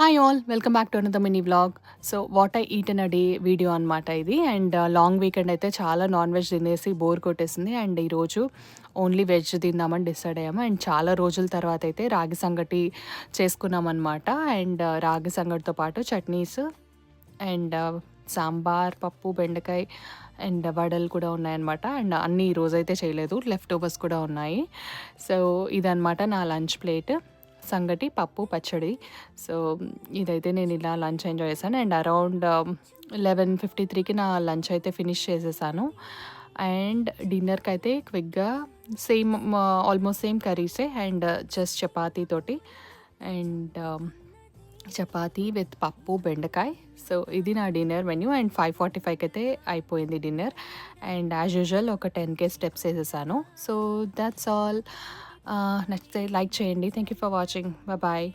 Hi all welcome back to the mini vlog so what I eat in a day video అనమాట ఇది. And long weekend అయితే చాలా non veg తినేసి bore కొట్టేసింది. And ఈరోజు only veg తిందామని decide అయ్యాము. అండ్ చాలా రోజుల తర్వాత అయితే రాగి సంగటి చేసుకున్నామన్నమాట అండ్ uh, రాగి సంగటితో పాటు చట్నీస్ అండ్ uh, సాంబార్ పప్పు బెండకాయ అండ్ వడలు కూడా ఉన్నాయన్నమాట అండ్ అన్నీ ఈరోజైతే చేయలేదు. లెఫ్ట్ ఓవర్స్ కూడా ఉన్నాయి. సో ఇదనమాట నా లంచ్ ప్లేట్ సంగటి పప్పు పచ్చడి. సో ఇదైతే నేను ఇలా లంచ్ ఎంజాయ్ చేశాను. అండ్ అరౌండ్ లెవెన్ ఫిఫ్టీ త్రీకి నా లంచ్ అయితే ఫినిష్ చేసేసాను. అండ్ డిన్నర్కి అయితే క్విక్గా సేమ్ ఆల్మోస్ట్ సేమ్ కర్రీసే అండ్ జస్ట్ చపాతీ తోటి. అండ్ um, చపాతీ విత్ పప్పు బెండకాయ. సో ఇది నా dinner menu. And five forty ఫైవ్కి అయితే అయిపోయింది డిన్నర్. అండ్ యాజ్ యూజువల్ ఒక టెన్ కే స్టెప్స్ వేసేసాను. So that's all. నచ్చితే లైక్ చేయండి. Thank you for watching bye